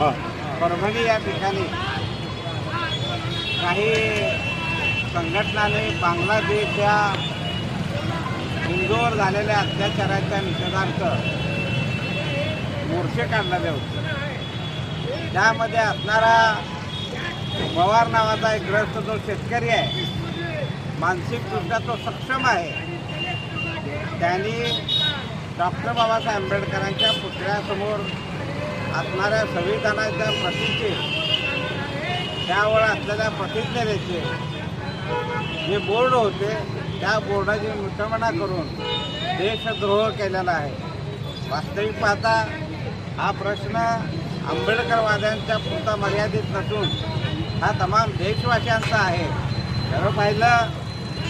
परभणी या ठिकाणी काही संघटनाने बांगलादेश या हिंदूवर झालेल्या अत्याचाराच्या निषेधार्थ मोर्चे काढलेले होते. त्यामध्ये असणारा पवार नावाचा एक ग्रस्त जो शेतकरी आहे मानसिकदृष्ट्या तो सक्षम आहे त्यांनी डॉक्टर बाबासाहेब आंबेडकरांच्या पुतळ्यासमोर असणाऱ्या संविधानाच्या प्रतीचे त्यावर असलेल्या प्रतिज्ञेचे जे बोर्ड होते त्या बोर्डाची विटंबना करून देशद्रोह केलेला आहे. वास्तविक पाहता हा प्रश्न आंबेडकरवाद्यांच्या पुरता मर्यादित नसून हा तमाम देशवासियांचा आहे. खरं पाहिलं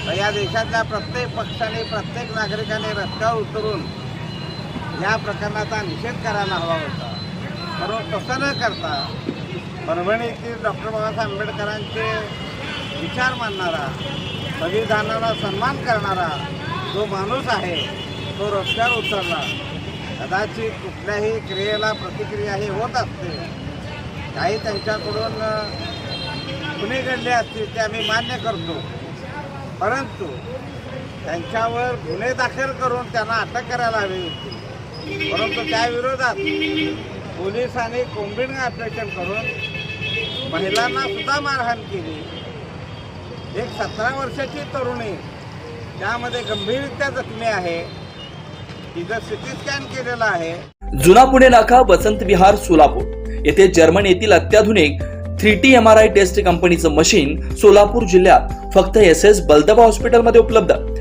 तर या देशातल्या प्रत्येक पक्षाने प्रत्येक नागरिकाने रस्त्यावर उतरून या प्रकरणाचा निषेध करायला हवा होता. परंतु तसं न करता परभणीतील डॉक्टर बाबासाहेब आंबेडकरांचे विचार मानणारा संविधानाला सन्मान करणारा जो माणूस आहे तो रस्त्यावर उतरला. कदाचित कुठल्याही क्रियेला प्रतिक्रिया ही होत असते. काही त्यांच्याकडून गुन्हे घडले असतील ते आम्ही मान्य करतो. परंतु त्यांच्यावर गुन्हे दाखल करून त्यांना अटक करायला हवी होती. परंतु त्या विरोधात पोलिसांनी कोंबिंग ऑपरेशन करून महिलांना सुद्धा मारहाण केली. एक सतरा वर्षाची तरुणी त्यामध्ये गंभीररित्या जखमी आहे तिचं सिटी स्कॅन केलेलं आहे. जुना पुणे नाका वसंत विहार सोलापूर. येथे जर्मन येथील अत्याधुनिक three T M R I test कंपनीचं मशीन सोलापूर जिल्ह्यात फक्त एस एस बलदबा हॉस्पिटलमध्ये उपलब्ध.